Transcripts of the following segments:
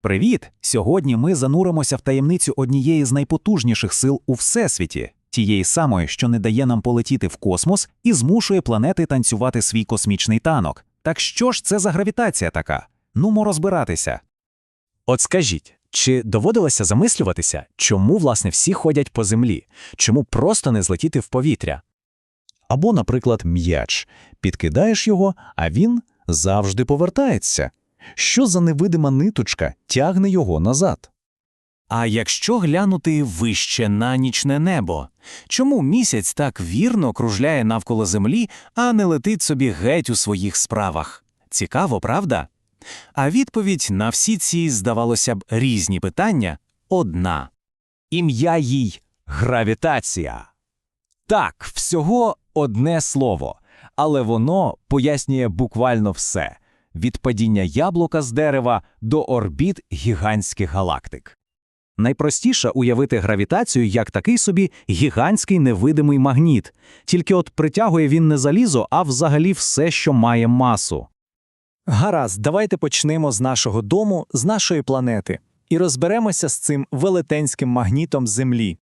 Привіт! Сьогодні ми зануримося в таємницю однієї з найпотужніших сил у всесвіті, тієї самої, що не дає нам полетіти в космос і змушує планети танцювати свій космічний танок. Так що ж це за гравітація така? Нумо розбиратися. От скажіть, чи доводилося замислюватися, чому власне всі ходять по землі, чому просто не злетіти в повітря? Або, наприклад, м'яч. Підкидаєш його, а він завжди повертається. Що за невидима ниточка тягне його назад? А якщо глянути вище на нічне небо, чому місяць так вірно кружляє навколо землі, а не летить собі геть у своїх справах? Цікаво, правда? А відповідь на всі ці, здавалося б, різні питання одна. Ім'я їй гравітація. Так, всього одне слово, але воно пояснює буквально все від падіння яблука з дерева до орбіт гігантських галактик. Найпростіше уявити гравітацію як такий собі гігантський невидимий магніт, тільки от притягує він не залізо, а взагалі все, що має масу. Гаразд, давайте почнемо з нашого дому, з нашої планети, і розберемося з цим велетенським магнітом Землі.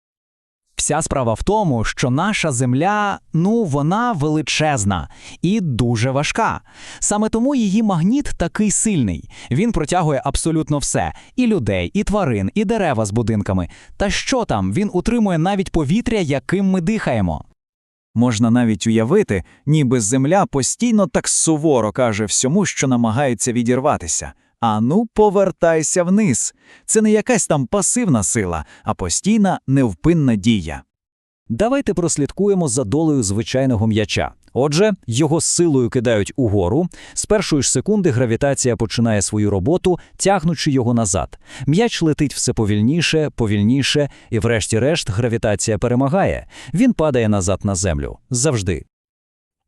Вся справа в тому, що наша земля, ну, вона величезна і дуже важка. Саме тому її магніт такий сильний. Він протягує абсолютно все: і людей, і тварин, і дерева з будинками. Та що там, він утримує навіть повітря, яким ми дихаємо. Можна навіть уявити, ніби земля постійно так суворо каже всьому, що намагається відірватися. Ану, повертайся вниз. Це не якась там пасивна сила, а постійна невпинна дія. Давайте прослідкуємо за долею звичайного м'яча. Отже, його силою кидають угору. З першої ж секунди гравітація починає свою роботу, тягнучи його назад. М'яч летить все повільніше, повільніше, і, врешті-решт, гравітація перемагає. Він падає назад на землю. Завжди.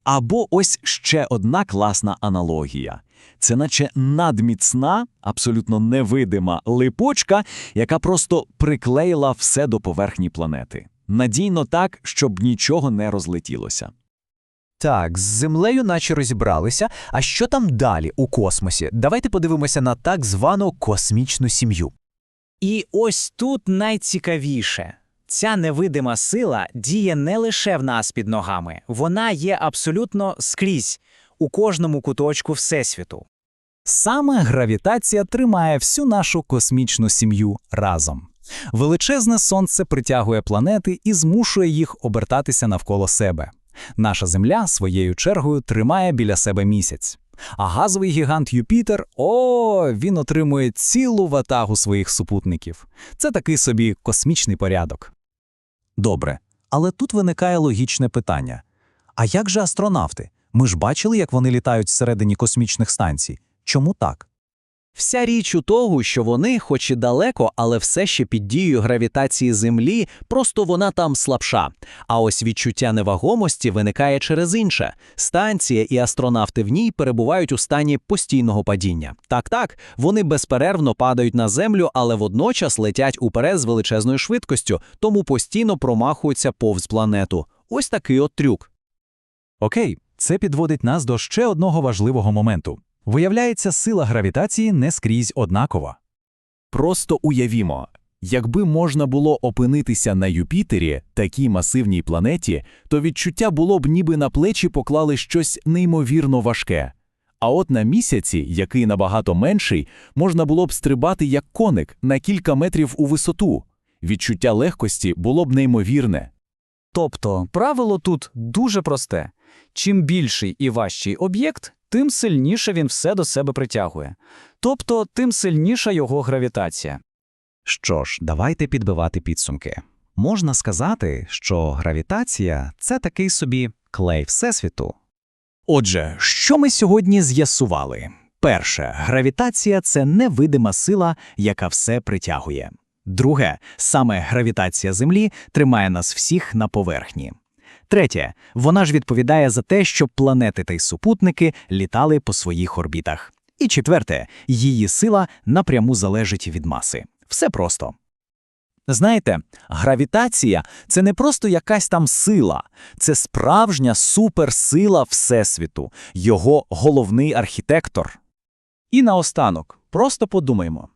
Або ось ще одна класна аналогія. Це наче надміцна, абсолютно невидима липочка, яка просто приклеїла все до поверхні планети. Надійно так, щоб нічого не розлетілося. Так, з землею наче розібралися. А що там далі у космосі? Давайте подивимося на так звану космічну сім'ю. І ось тут найцікавіше. Ця невидима сила діє не лише в нас під ногами, вона є абсолютно скрізь, у кожному куточку Всесвіту. Саме гравітація тримає всю нашу космічну сім'ю разом. Величезне сонце притягує планети і змушує їх обертатися навколо себе. Наша Земля своєю чергою тримає біля себе місяць. А газовий гігант Юпітер, о, він отримує цілу ватагу своїх супутників. Це такий собі космічний порядок. Добре, але тут виникає логічне питання: а як же астронавти? Ми ж бачили, як вони літають всередині космічних станцій. Чому так? Вся річ у того, що вони, хоч і далеко, але все ще під дією гравітації Землі, просто вона там слабша. А ось відчуття невагомості виникає через інше. Станція і астронавти в ній перебувають у стані постійного падіння. Так, так, вони безперервно падають на землю, але водночас летять уперед з величезною швидкістю, тому постійно промахуються повз планету. Ось такий от трюк. Окей, це підводить нас до ще одного важливого моменту. Виявляється, сила гравітації не скрізь однакова. Просто уявімо, якби можна було опинитися на Юпітері, такій масивній планеті, то відчуття було б ніби на плечі поклали щось неймовірно важке. А от на місяці, який набагато менший, можна було б стрибати як коник на кілька метрів у висоту. Відчуття легкості було б неймовірне. Тобто, правило тут дуже просте: чим більший і важчий об'єкт, тим сильніше він все до себе притягує. Тобто, тим сильніша його гравітація. Що ж, давайте підбивати підсумки. Можна сказати, що гравітація це такий собі клей Всесвіту. Отже, що ми сьогодні з'ясували? Перше, гравітація це невидима сила, яка все притягує. Друге, саме гравітація Землі тримає нас всіх на поверхні. Третє, вона ж відповідає за те, щоб планети та й супутники літали по своїх орбітах. І четверте, її сила напряму залежить від маси. Все просто. Знаєте, гравітація це не просто якась там сила, це справжня суперсила Всесвіту, його головний архітектор. І наостанок, просто подумаймо.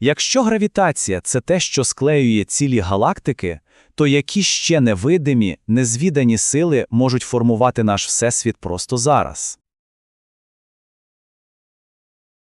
Якщо гравітація це те, що склеює цілі галактики, то які ще невидимі, незвідані сили можуть формувати наш всесвіт просто зараз?